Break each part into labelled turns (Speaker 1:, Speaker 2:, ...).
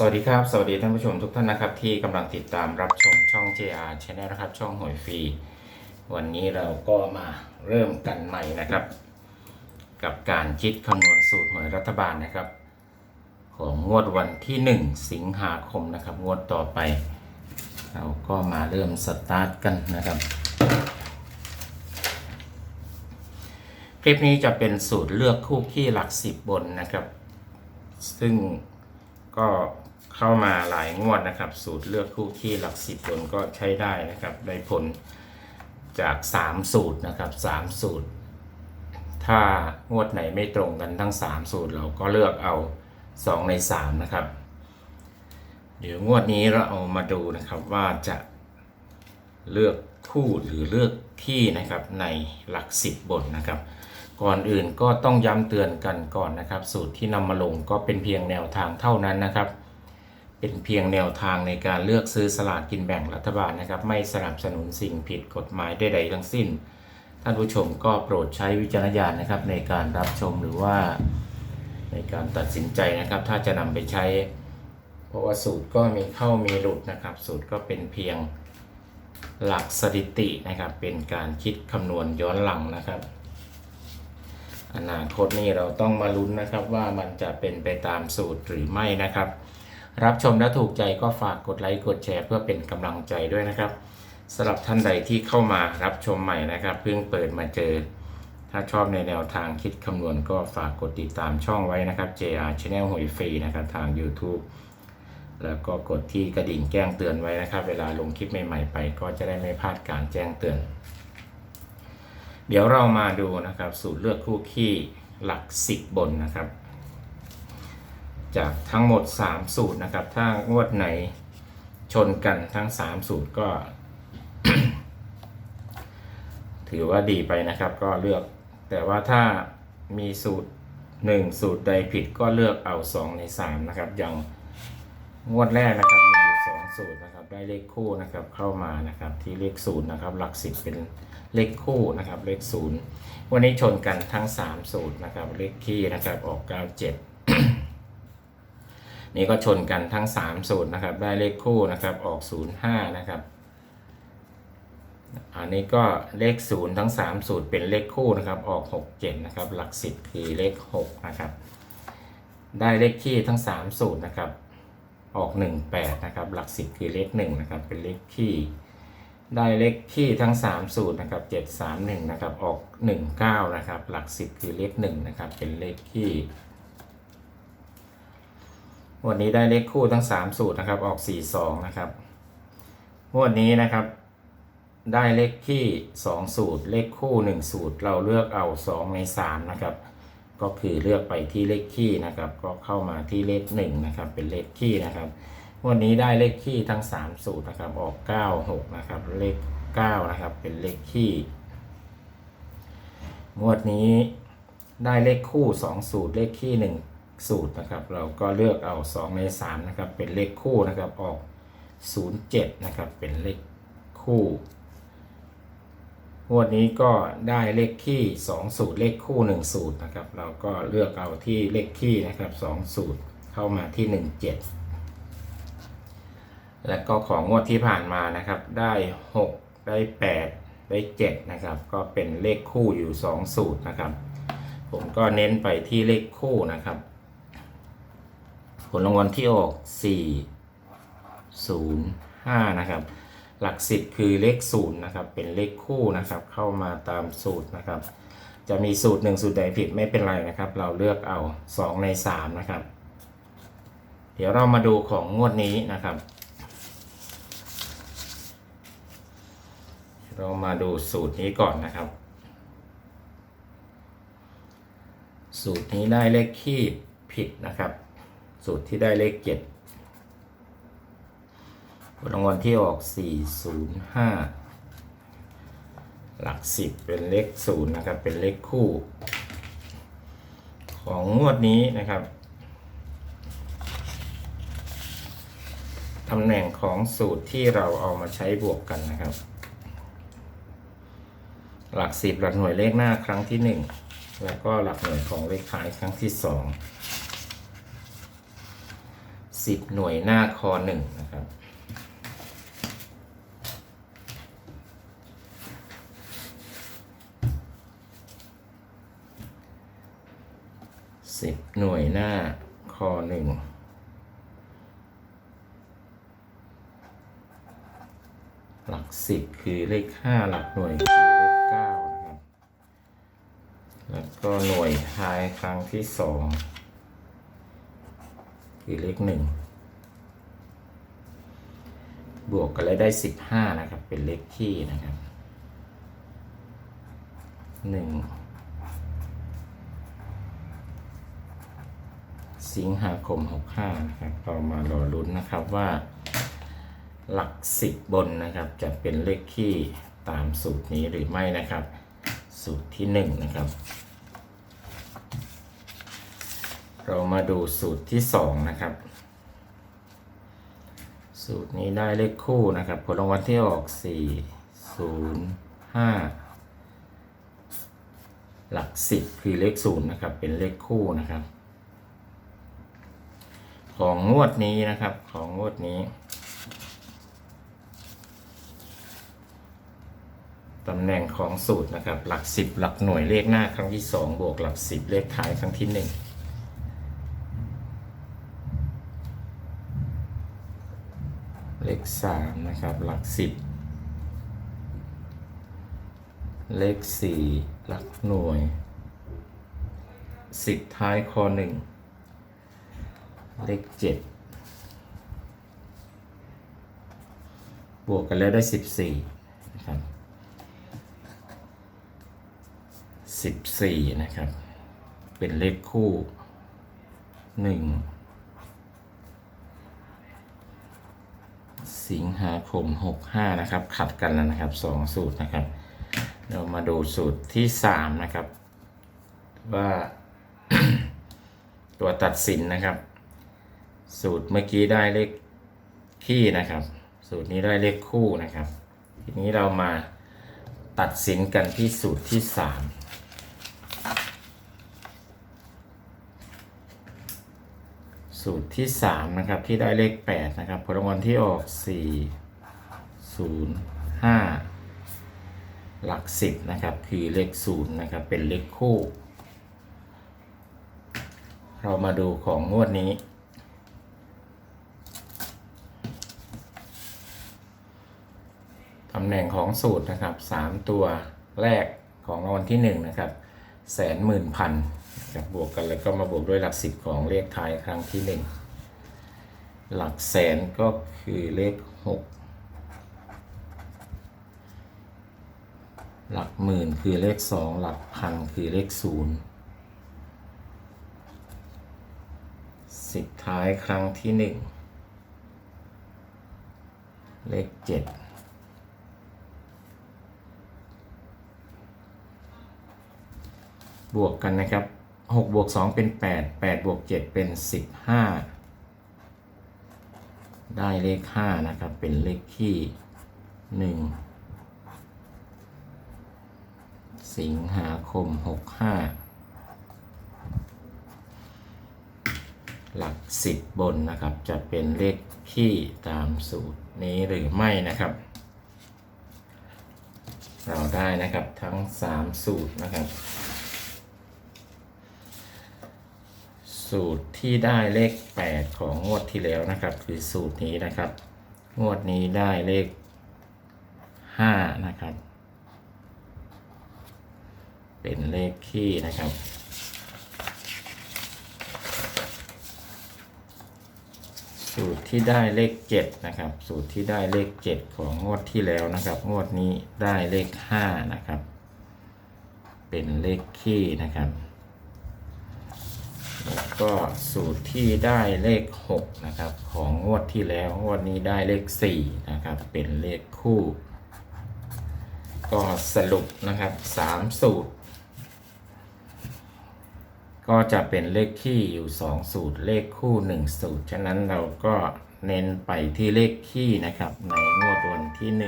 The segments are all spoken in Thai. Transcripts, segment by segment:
Speaker 1: สวัสดีครับ สวัสดีท่านผู้ชมทุกท่านนะครับ ที่กำลังติดตามรับชมช่อง JR Channel นะครับ ช่องหวยฟรีวันนี้เราก็มาเริ่มกันใหม่นะครับ กับการคิดคำนวณสูตรหวยรัฐบาลนะครับ ของงวดวันที่ 1 สิงหาคมนะครับ งวดต่อไป เราก็มาเริ่มสตาร์ทกันนะครับคลิปนี้จะเป็นสูตรเลือกคู่ขี้หลักสิบบนนะครับ ซึ่งก็ เข้ามาหลายงวดนะครับ สูตรเลือกคู่ขี้หลักสิบบนก็ใช้ได้นะครับ ได้ผลจาก 3 สูตรนะครับ 3 สูตร ถ้างวดไหนไม่ตรงกันทั้ง 3 สูตรเราก็เลือกเอา 2 ใน 3 นะครับ เดี๋ยวงวดนี้เราเอามาดูนะครับว่าจะเลือกคู่หรือเลือกที่นะครับในหลักสิบบนนะครับ ก่อนอื่นก็ต้องย้ำเตือนกันก่อนนะครับ สูตรที่นำมาลงก็เป็นเพียงแนวทางเท่านั้นนะครับ เป็นเพียงแนวทางในการเลือกซื้อสลากกินแบ่งรัฐบาลนะครับ ไม่สนับสนุนสิ่งผิดกฎหมายใดๆทั้งสิ้น ท่านผู้ชมก็โปรดใช้วิจารณญาณนะครับ ในการรับชมหรือว่า ในการตัดสินใจนะครับ ถ้าจะนำไปใช้ เพราะว่าสูตรก็มีเข้ามีหลุดนะครับ สูตรก็เป็นเพียงหลักสถิตินะครับ เป็นการคิดคำนวณย้อนหลังนะครับอนาคตนี่เราต้องมาลุ้นนะครับว่ามันจะเป็นไปตามสูตรหรือไม่นะครับ รับชมและถูกใจก็ฝากกดไลค์กดแชร์เพื่อเป็นกำลังใจด้วยนะครับสำหรับท่านใดที่เข้ามารับชมใหม่นะครับ เพิ่งเปิดมาเจอ ถ้าชอบในแนวทางคิดคำนวณก็ฝากกดติดตามช่องไว้นะครับ JR Channel หวยฟรีนะครับทาง YouTube แล้วก็กดที่กระดิ่งแจ้งเตือนไว้นะครับ เวลาลงคลิปใหม่ๆไป ก็จะได้ไม่พลาดการแจ้งเตือน เดี๋ยวเรามาดูนะครับ สูตรเลือกคู่ขี้หลัก 10 บนนะครับ จากทั้งหมด 3 สูตรนะครับ ถ้างวดไหนชนกันทั้ง 3 สูตรก็ ถือว่าดีไปนะครับ ก็เลือก แต่ว่าถ้ามีสูตร 1 สูตรใดผิดก็เลือกเอา 2 ใน 3 นะครับ อย่างงวดแรกนะครับมีอยู่สองสูตรนะครับ ได้เลขคู่นะครับเข้ามานะครับที่เลขศูนย์นะครับ หลักสิบเป็นเลขคู่นะครับ เลขศูนย์วันนี้ชนกันทั้ง3สูตรนะครับ เลขคี่นะครับออก97 นี่ก็ชนกันทั้ง3สูตรนะครับ ได้เลขคู่นะครับออก05นะครับอันนี้ก็เลข 0 ทั้ง 3 สูตรเป็นเลขคู่นะครับออก 67นะครับ หลัก 10 คือเลข6นะครับ ได้เลขคี่ทั้ง 3 สูตรนะครับออก 18นะครับหลัก 10 คือเลข1นะครับเป็นเลขคี่ได้เลขคี่ทั้ง 3 สูตรนะครับ731นะครับออก 19นะครับหลัก 10 คือเลข1นะครับเป็นเลขคี่ วันนี้ได้เลขคู่ทั้ง 3 สูตรนะครับ ออก 42 นะครับงวดนี้นะครับ ได้เลขที่ 2 สูตร เลขคู่ 1 สูตร เราเลือกเอา 2 ใน 3 นะครับ ก็คือเลือกไปที่เลขคี่นะครับ ก็เข้ามาที่เลข1นะครับ เป็นเลขคี่นะครับงวันนี้ได้เลขคี่ทั้ง 3 สูตรนะครับ ออก 9 6 นะครับ เลข 9 นะครับ เป็นเลขคี่งวดนี้ได้เลขคู่ 2 สูตร เลขคี่ 1 สูตรนะครับ เราก็เลือกเอา 2 ใน 3 นะครับ เป็นเลขคู่นะครับออก 07 นะครับเป็นเลขคู่งวดนี้ก็ได้เลขคี่2สูตรเลขคู่ 1 สูตรนะครับ เราก็เลือกเอาที่เลขคี่นะครับ 2 สูตรเข้ามาที่ 17 แล้วก็ของงวดที่ผ่านมานะครับ ได้ 6 ได้ 8 ได้ 7 นะครับ ก็เป็นเลขคู่อยู่ 2 สูตรนะครับ ผมก็เน้นไปที่เลขคู่นะครับ ผลรางวัลที่ออก 4 0 5 นะครับ หลักสิบคือเลขศูนย์นะครับ เป็นเลขคู่นะครับ เข้ามาตามสูตรนะครับ จะมีสูตรหนึ่งสูตรใดผิดไม่เป็นไรนะครับ เราเลือกเอา 2 ใน 3 นะครับ เดี๋ยวเรามาดูของงวดนี้นะครับ เรามาดูสูตรนี้ก่อนนะครับ สูตรนี้ได้เลขคี่ผิดนะครับ สูตรที่ได้เลขเจ็ดรางวัลที่ออก 405 หลัก 10 เป็นเลข0นะครับ เป็นเลขคู่ ของงวดนี้นะครับ ตำแหน่งของสูตรที่เราเอามาใช้บวกกันนะครับ หลัก 10 หลักหน่วยเลขหน้าครั้งที่ 1 แล้วก็หลักหน่วยของเลขท้ายครั้งที่ 2 สิบหน่วยหน้าคอหนึ่งนะครับ สิบหน่วยหน้าคอหนึ่งหลักสิบคือเลขห้าหลักหน่วยคือเลขเก้านะครับ แล้วก็หน่วยท้ายครั้งที่สอง คือเลขหนึ่งบวกกันแล้วได้สิบห้านะครับ เป็นเลขที่นะครับหนึ่งสิงหาคม65นะครับเรามารอลุ้นนะครับว่าหลักสิบบนนะครับ จะเป็นเลขที่ตามสูตรนี้หรือไม่นะครับ สูตรที่หนึ่งนะครับ เรามาดูสูตรที่ 2 นะครับ สูตรนี้ได้เลขคู่นะครับ ผลรางวัลที่ออก 4 0 5 หลัก 10 คือเลข 0 นะครับ เป็นเลขคู่นะครับ ของงวดนี้นะครับของงวดนี้ตำแหน่งของสูตรนะครับ หลัก 10 หลักหน่วยเลขหน้าครั้งที่ 2 บวกหลัก 10 เลขท้ายครั้งที่ 1 เลขสามนะครับ หลักสิบเลขสี่หลักหน่วย สิบท้ายคอหนึ่งเลขเจ็ดบวกกันแล้วได้สิบสี่นะครับสิบสี่นะครับ เป็นเลขคู่หนึ่ง สิงหาคม 65 นะครับ ขัดกันแล้วนะครับ 2 สูตรนะครับ เรามาดูสูตรที่ 3 นะครับ ว่าตัวตัดสินนะครับ สูตรเมื่อกี้ได้เลขขี้นะครับ สูตรนี้ได้เลขคู่นะครับ ทีนี้เรามาตัดสินกันที่สูตรที่ 3 สูตรที่สามนะครับ ที่ได้เลขแปดนะครับ ผลรางวัลที่ออกสี่ศูนย์ห้าหลักสิบนะครับ คือเลขศูนย์นะครับ เป็นเลขคู่ เรามาดูของงวดนี้ตำแหน่งของสูตรนะครับสามตัวแรกของรางวัลที่หนึ่งนะครับ แสนหมื่นพันนะครับบวกกันแล้วก็มาบวกด้วยหลักสิบของเลขท้ายครั้งที่หนึ่งหลักแสนก็คือเลขหกหลักหมื่นคือเลขสองหลักพันคือเลขศูนย์สิบท้ายครั้งที่หนึ่งเลขเจ็ด บวกกันนะครับหกบวกสองเป็นแปดแปดบวกเจ็ดเป็นสิบห้าได้เลขห้านะครับ เป็นเลขที่หนึ่งสิงหาคมหกห้าหลักสิบบนนะครับ จะเป็นเลขที่ตามสูตรนี้หรือไม่นะครับ เราได้นะครับทั้งสามสูตรนะครับ สูตรที่ได้เลข 8 ของงวดที่แล้วนะครับ คือสูตรนี้นะครับ งวดนี้ได้เลข 5 นะครับ เป็นเลขขี้นะครับสูตรที่ได้เลข 7 นะครับ สูตรที่ได้เลข 7 ของงวดที่แล้วนะครับ งวดนี้ได้เลข 5 นะครับ เป็นเลขขี้นะครับ ก็สูตรที่ได้เลข 6 นะครับ ของงวดที่แล้วงวดนี้ได้เลข 4 นะครับ เป็นเลขคู่ ก็สรุปนะครับ 3 สูตร ก็จะเป็นเลขคี่อยู่ 2 สูตรเลขคู่ 1 สูตร ฉะนั้นเราก็เน้นไปที่เลขคี่นะครับ ในงวดวันที่ 1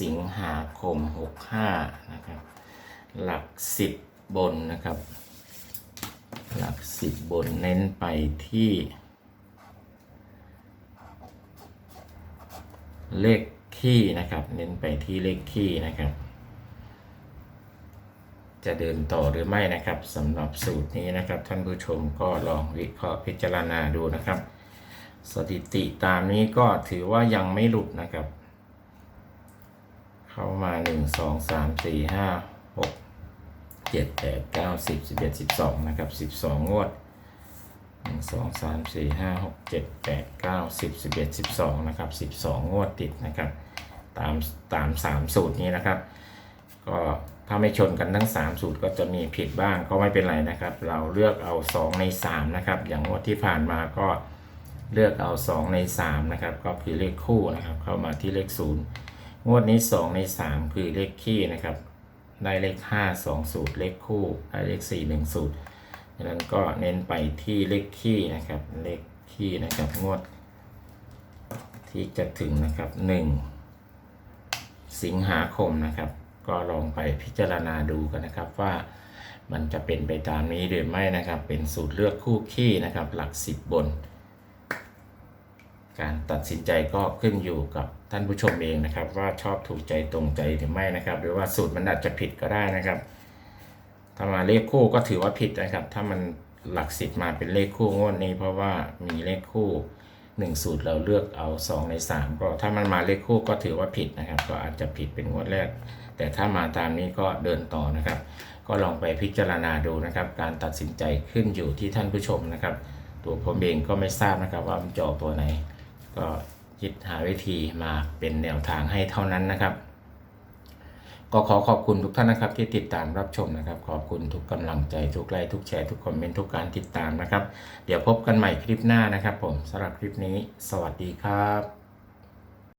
Speaker 1: สิงหาคม 65 นะครับ หลัก 10 บนนะครับ หลักสิบบนเน้นไปที่เลขคี่นะครับ เน้นไปที่เลขคี่นะครับ จะเดินต่อหรือไม่นะครับสำหรับสูตรนี้นะครับ ท่านผู้ชมก็ลองวิเคราะห์พิจารณาดูนะครับ สถิติตามนี้ก็ถือว่ายังไม่หลุดนะครับ เข้ามา 1 2 3 4 5 6 7 8 9 10 11 12นะครับ12งวด1 2 3 4 5 6 7 8 9 10 11 12นะครับ12งวดติดนะครับตามตาม3สูตรนี้นะครับ ก็ถ้าไม่ชนกันทั้ง 3 สูตรก็จะมีผิดบ้างก็ไม่เป็นไรนะครับ เราเลือกเอา 2 ใน 3 นะครับ อย่างงวดที่ผ่านมาก็เลือกเอา 2 ใน 3 นะครับ ก็คือเลขคู่นะครับ เข้ามาที่เลข 0 งวดนี้ 2 ใน 3 คือเลขคี่นะครับ ได้เลข 5 2 สูตร เลขคู่ได้เลข 4 1 สูตรดังนั้นก็เน้นไปที่เลขคี่นะครับ เลขคี่นะครับงวด ที่จะถึงนะครับ 1 สิงหาคมนะครับ ก็ลองไปพิจารณาดูกันนะครับว่ามันจะเป็นไปตามนี้หรือไม่นะครับ เป็นสูตรเลือกคู่ขี้นะครับ หลัก 10 บน การตัดสินใจก็ขึ้นอยู่กับท่านผู้ชมเองนะครับ ว่าชอบถูกใจตรงใจหรือไม่นะครับ หรือว่าสูตรมันอาจจะผิดก็ได้นะครับ ถ้ามาเลขคู่ก็ถือว่าผิดนะครับ ถ้ามันหลักสิบมาเป็นเลขคู่งวดนี้ เพราะว่ามีเลขคู่หนึ่งสูตรเราเลือกเอา 2 ใน 3 ก็ถ้ามันมาเลขคู่ก็ถือว่าผิดนะครับ ก็อาจจะผิดเป็นงวดแรก แต่ถ้ามาตามนี้ก็เดินต่อนะครับ ก็ลองไปพิจารณาดูนะครับ การตัดสินใจขึ้นอยู่ที่ท่านผู้ชมนะครับ ตัวผมเองก็ไม่ทราบนะครับว่ามันจะออกตัวไหน ก็คิดหาวิธีมาเป็นแนวทางให้เท่านั้นนะครับ ก็ขอขอบคุณทุกท่านนะครับ ที่ติดตามรับชมนะครับ ขอบคุณทุกกำลังใจทุกไลค์ทุกแชร์ทุกคอมเมนต์ทุกการติดตามนะครับ เดี๋ยวพบกันใหม่คลิปหน้านะครับ ผมสำหรับคลิปนี้ สวัสดีครับ